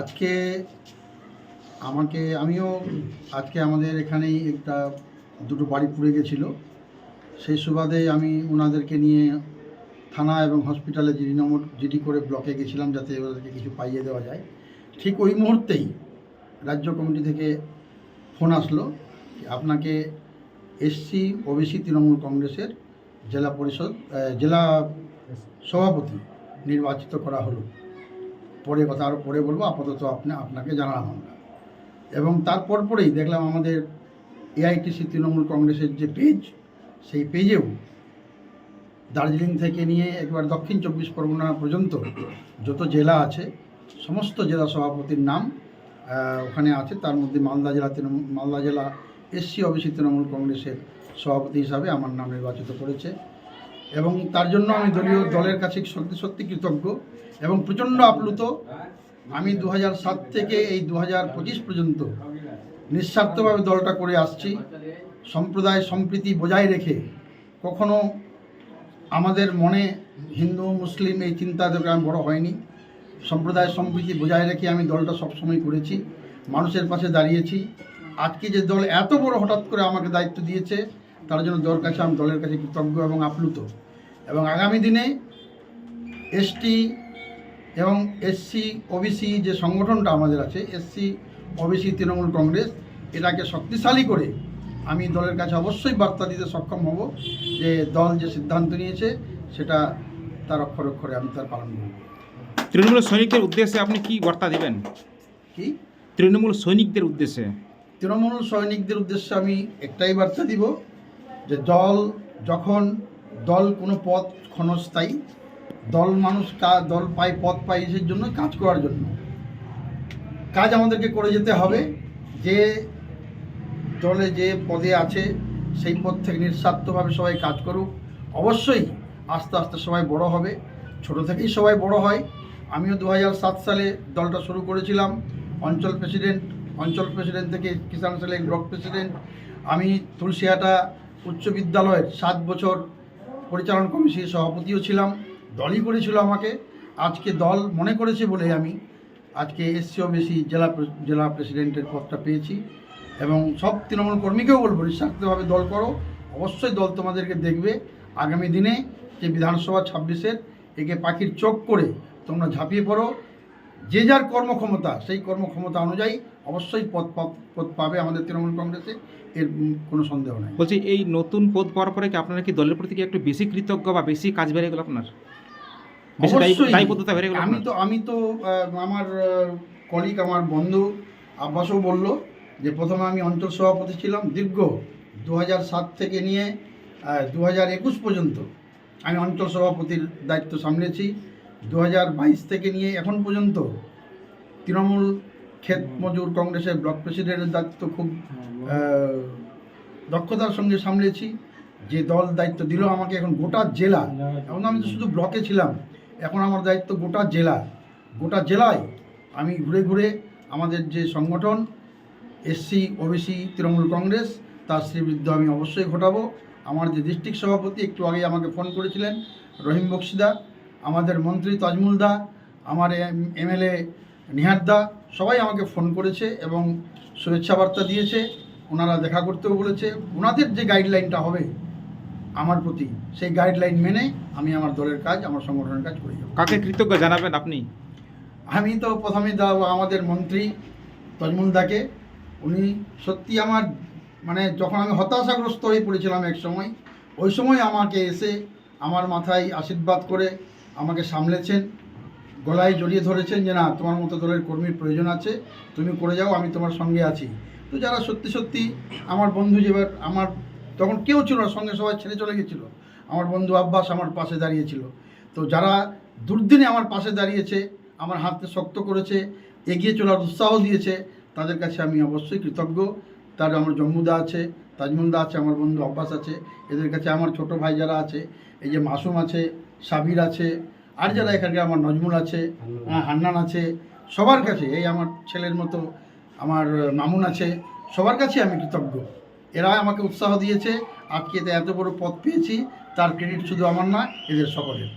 আজকে আমাকে, আমিও আজকে আমাদের এখানেই একটা, দুটো বাড়ি পুড়ে গেছিল। সেই সুবাদে আমি ওনাদেরকে নিয়ে থানা এবং হসপিটালে জিডি নম্বর জিডি করে ব্লকে গেছিলাম যাতে ওদেরকে কিছু পাইয়ে দেওয়া যায়। ঠিক ওই মুহূর্তেই রাজ্য কমিটি থেকে ফোন আসলো আপনাকে এসসি ওবিসি, তৃণমূল কংগ্রেসের জেলা পরিষদ জেলা সভাপতি নির্বাচিত করা হলো। পরে কথা আরও পরে বলব, আপাতত আপনি, আপনাকে জানালাম আমরা। এবং তারপর পরেই দেখলাম আমাদের এআইটিসি তৃণমূল কংগ্রেসের যে পেজ, সেই পেজেও দার্জিলিং থেকে নিয়ে একবার দক্ষিণ চব্বিশ পরগনা পর্যন্ত যত জেলা আছে, সমস্ত জেলা সভাপতির নাম ওখানে আছে। তার মধ্যে মালদা জেলা তৃণমূল, মালদা জেলা এসসি ওবিসি তৃণমূল কংগ্রেসের সভাপতি হিসাবে আমার নাম নির্বাচিত করেছে। এবং তার জন্য আমি দলীয় দলের কাছে সত্যি সত্যি কৃতজ্ঞ এবং প্রচণ্ড আপ্লুত। আমি দু সাত থেকে এই দু পর্যন্ত নিঃস্বার্থভাবে দলটা করে আসছি। সম্প্রদায় সম্প্রীতি বজায় রেখে কখনো আমাদের মনে হিন্দু, মুসলিম এই চিন্তা আমি বড় হয়নি। সম্প্রদায় সম্প্রীতি বজায় রেখে আমি দলটা সবসময় করেছি। মানুষের পাশে দাঁড়িয়েছি। আজকে যে দল এত বড় হঠাৎ করে আমাকে দায়িত্ব দিয়েছে তার জন্য দল কাছে আমি দলের কাছে কৃতজ্ঞ এবং আপ্লুত। এবং আগামী দিনে এসটি এবং এসসি ওবিসি যে সংগঠনটা আমাদের আছে এসসি ওবিসি তৃণমূল কংগ্রেস এটাকে শক্তিশালী করে আমি দলের কাছে অবশ্যই বার্তা দিতে সক্ষম হব যে দল যে সিদ্ধান্ত নিয়েছে সেটা তার অক্ষর অক্ষরে আমি তার পালন করব। তৃণমূল সৈনিকদের উদ্দেশ্যে আপনি কি বার্তা দিবেন? কি? তৃণমূল সৈনিকদের উদ্দেশ্যে। তৃণমূল সৈনিকদের উদ্দেশ্যে আমি একটাই বার্তা দিব যে দল যখন দল কোনো পথ ক্ষণস্থায়ী দল মানুষ দল পায় পথ পায় এসের জন্য কাজ করার জন্য। কাজ আমাদেরকে করে যেতে হবে। যে দলে যে পদে আছে সেই পদ থেকে নিঃস্বার্থভাবে সবাই কাজ করুক। অবশ্যই আস্তে আস্তে সবাই বড় হবে। ছোট থেকেই সবাই বড় হয়। আমিও দু সালে দলটা শুরু করেছিলাম। অঞ্চল প্রেসিডেন্ট অঞ্চল প্রেসিডেন্ট থেকে কিষাণ সেলের ব্লক প্রেসিডেন্ট। আমি তুলসিয়াটা উচ্চ বিদ্যালয়ের সাত বছর পরিচালন কমিটির সভাপতিও ছিলাম। দলই করেছিল আমাকে। আজকে দল মনে করেছে বলে আমি আজকে এসসিও বেশি জেলা জেলা প্রেসিডেন্টের পদটা পেয়েছি এবং সব তৃণমূল কর্মীকেও বলব, নিঃস্বার্থভাবে দল করো। অবশ্যই দল তোমাদেরকে দেখবে। আগামী দিনে যে বিধানসভা ছাব্বিশের একে পাখির চোখ করে তোমরা ঝাঁপিয়ে পড়ো। যে যার কর্মক্ষমতা সেই কর্মক্ষমতা অনুযায়ী অবশ্যই পদ পদ- পাবে আমাদের তৃণমূল কংগ্রেসে এর কোনো সন্দেহ নাই। বলছি এই নতুন পদ পাওয়ার পরে কি আপনারা কি দলের প্রতি কি একটু বেশি কৃতজ্ঞ বা বেশি কাজ বেড়ে গেল আপনার? আমি তো আমি তো আমার কলিগ আমার বন্ধু আব্বাসও বলল যে প্রথমে আমি অঞ্চল সভাপতি ছিলাম দীর্ঘ দু সাত থেকে নিয়ে দু হাজার একুশ পর্যন্ত আমি অঞ্চল সভাপতির দায়িত্ব সামলেছি। দু বাইশ থেকে নিয়ে এখন পর্যন্ত তৃণমূল ক্ষেত মজুর কংগ্রেসের ব্লক প্রেসিডেন্টের দায়িত্ব খুব দক্ষতার সঙ্গে সামলেছি। যে দল দায়িত্ব দিল আমাকে এখন গোটা জেলা এখন আমি তো শুধু ব্লকে ছিলাম এখন আমার দায়িত্ব গোটা জেলা। গোটা জেলায় আমি ঘুরে ঘুরে আমাদের যে সংগঠন এসসি ওবিসি তৃণমূল কংগ্রেস তার শ্রীবৃদ্ধ আমি অবশ্যই ঘটাবো। আমার যে ডিস্ট্রিক্ট সভাপতি একটু আগে আমাকে ফোন করেছিলেন রহিম বক্সিদা। আমাদের মন্ত্রী তাজমুল দা আমার এমএলএ নিহার দা সবাই আমাকে ফোন করেছে এবং শুভেচ্ছা বার্তা দিয়েছে। ওনারা দেখা করতেও বলেছে। ওনাদের যে গাইডলাইনটা হবে আমার প্রতি সেই গাইডলাইন মেনে আমি আমার দলের কাজ আমার সংগঠনের কাজ করে যাব। কাকে কৃতজ্ঞ জানাবেন আপনি? আমি তো প্রথমে দাও আমাদের মন্ত্রী তজমুল দাকে। উনি সত্যি আমার মানে যখন আমি হতাশাগ্রস্ত হয়ে পড়েছিলাম এক সময় ওই সময় আমাকে এসে আমার মাথায় আশীর্বাদ করে আমাকে সামলেছেন, গলায় জড়িয়ে ধরেছেন যে না, তোমার মতো দলের কর্মীর প্রয়োজন আছে, তুমি করে যাও, আমি তোমার সঙ্গে আছি। তো যারা সত্যি সত্যি আমার বন্ধু যেবার, আমার তখন কেউ ছিল না, সঙ্গে সবাই ছেড়ে চলে গেছিল। আমার বন্ধু আব্বাস আমার পাশে দাঁড়িয়েছিল। তো যারা দুর্দিনে আমার পাশে দাঁড়িয়েছে, আমার হাতকে শক্ত করেছে, এগিয়ে চলার উৎসাহ দিয়েছে, তাদের কাছে আমি অবশ্যই কৃতজ্ঞ। তার আমার জম্মুদা আছে, তাজমুলদা আছে, আমার বন্ধু আব্বাস আছে, এদের কাছে আমার ছোট ভাই যারা আছে, এই যে মাসুম আছে সাবির আছে আর যারা এখানে আমার নজমুল আছে হ্যাঁ, হান্নান আছে সবার কাছে এই আমার ছেলের মতো আমার মামুন আছে সবার কাছে আমি কৃতজ্ঞ। এরা আমাকে উৎসাহ দিয়েছে আজকে এত বড় পথ পেয়েছি তার ক্রেডিট শুধু আমার না এদের সকলের।